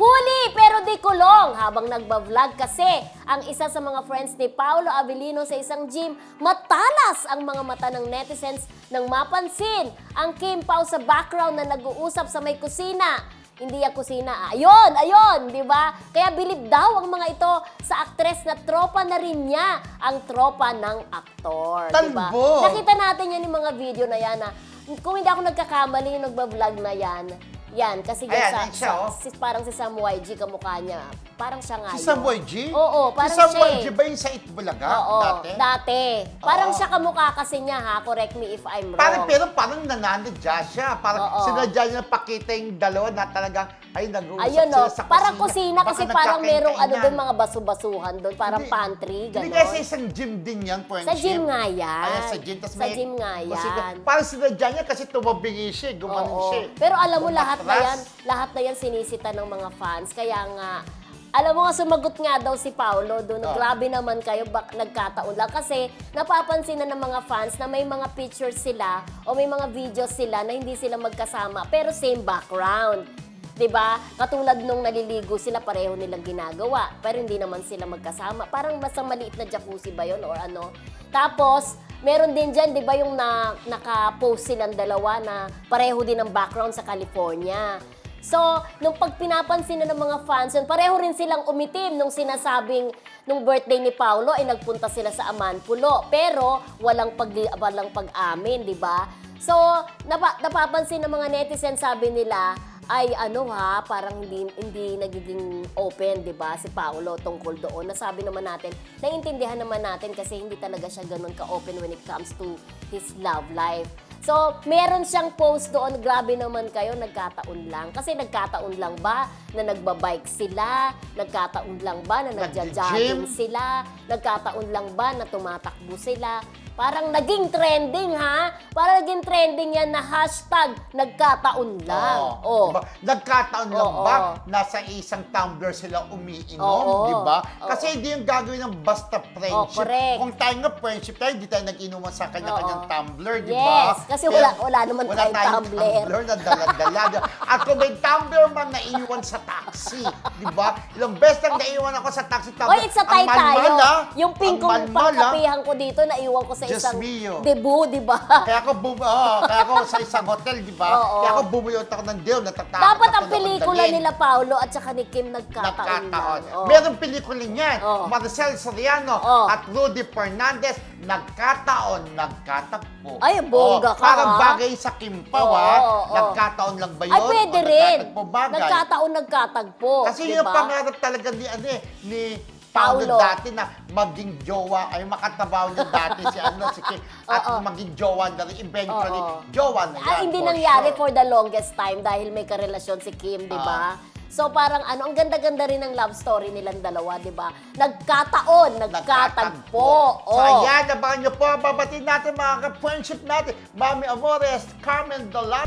Huli pero di kulong habang nagba-vlog kasi ang isa sa mga friends ni Paolo Avellino sa isang gym, matalas ang mga mata ng netizens nang mapansin ang Kim Pao sa background na nag-uusap sa may kusina. Hindi ang kusina. Ayun, ayun, di ba? Kaya bilib daw ang mga ito sa aktres na tropa na rin niya, ang tropa ng aktor. di ba? Talbo! Nakita natin yan yung mga video na yan na kung hindi ako nagkakamali yung nagbablog na yan, yan, kasi yan Ayan, sa, yan siya, sa- oh. si- parang si Sam YG kamukha niya. Parang siya nga Si yun. Samuel G? Oo, parang Si Samuel siya eh. ba yung sa Itbulaga Oo, dati? dati. Parang Oo. siya kamukha kasi niya ha, correct me if I'm wrong. Parang, pero parang nananadya siya. Parang Oo. sinadya niya pakita yung dalawa na talagang, ay, nag-uusap Ayun no, sila sa parang kusina Baka kasi parang merong ano doon mga baso-basuhan doon, parang Hindi. pantry, Hindi gano'n. kasi isang gym din yan, friendship. Sa gym nga yan. Ayan, sa gym. Tas Sa may gym nga kusina. yan. Parang sinadya niya kasi tumabingi siya, gumanon Oo. siya. Pero alam mo lahat na Umatras. yan, lahat na yan sinisita ng mga fans. Kaya nga, alam mo nga sumagot nga daw si Paolo doon, Oh. grabe naman kayo, bak nagkataon lang. Kasi napapansin na ng mga fans na may mga pictures sila o may mga videos sila na hindi sila magkasama, pero same background. 'Di ba? Katulad nung naliligo sila, pareho nilang ginagawa, pero hindi naman sila magkasama. Parang basta maliit na jacuzzi ba 'yon or ano. Tapos, meron din dyan, di ba, yung na, naka-post silang dalawa na pareho din ang background sa California. So, nung pag pinapansin na ng mga fans pareho rin silang umitim nung sinasabing nung birthday ni Paolo ay nagpunta sila sa Amanpulo. Pero walang pag walang pag-amin, di ba? So, napa, napapansin ng mga netizen sabi nila, ay ano ha, parang hindi hindi nagiging open, 'di ba? Si Paolo tungkol doon. Nasabi naman natin, naiintindihan naman natin kasi hindi talaga siya ganun ka-open when it comes to his love life. So, meron siyang post doon, grabe naman kayo, nagkataon lang. Kasi nagkataon lang ba na nagbabike sila? Nagkataon lang ba na nagja-jogging sila? Nagkataon lang ba na tumatakbo sila? Parang naging trending ha? Parang naging trending yan na hashtag nagkataon lang. Oo. Oh. Diba? Nagkataon lang Oo. ba nasa isang tumbler sila umiinom, Oo. di ba? Oo. Kasi hindi yung gagawin ng basta friendship. Oh, correct. Kung tayo nga friendship tayo, hindi tayo nag-inuman sa kanya-kanyang Oo. tumbler, di Yes, ba? kasi wala- wala naman wala tayong tayong tumbler. tumbler na dala-dala. At kung may tumbler man naiwan sa taxi, di ba? Ilang beses lang naiwan ako sa taxi tumbler. Oy, it's a Ang tayo. ah. Yung pink kong ah. pangkapihan ko dito, naiwan ko sa Diyos isang mio. debut, di ba? Kaya ako bum oh, kaya ako sa isang hotel, di ba? Oo. Kaya ako bumuyot ako ng deal, natatakot Dapat ako ang pelikula nila Paolo at saka ni Kim nagkataon, Nagkataon. lang. Oh. Merong pelikula niyan. Oo. Maricel Soriano Oo. at Rudy Fernandez, nagkataon, nagkatagpo. Ay, bongga Oo, ka, Parang ha? bagay sa Kimpaw, Oo, ha? oo. Nagkataon lang ba yun? Ay, pwede O rin. nagkatagpo bagay? Nagkataon, nagkatagpo. Kasi di yung pangarap talaga ni, ano eh, ni Paolo dati na maging jowa, ay makatabaw niya dati si ano, si Kim, at Oo. maging jowa na rin, eventually, Oo. jowa na yan. Ah, hindi nangyari sure. for the longest time dahil may karelasyon si Kim, di ba? So parang ano, ang ganda-ganda rin ng love story nilang dalawa, di ba? Nagkataon, nagkatagpo. So Oh. ayan, abangan nyo po. Babatiin natin mga ka-friendship natin. Mami Amores, Carmen Dolat.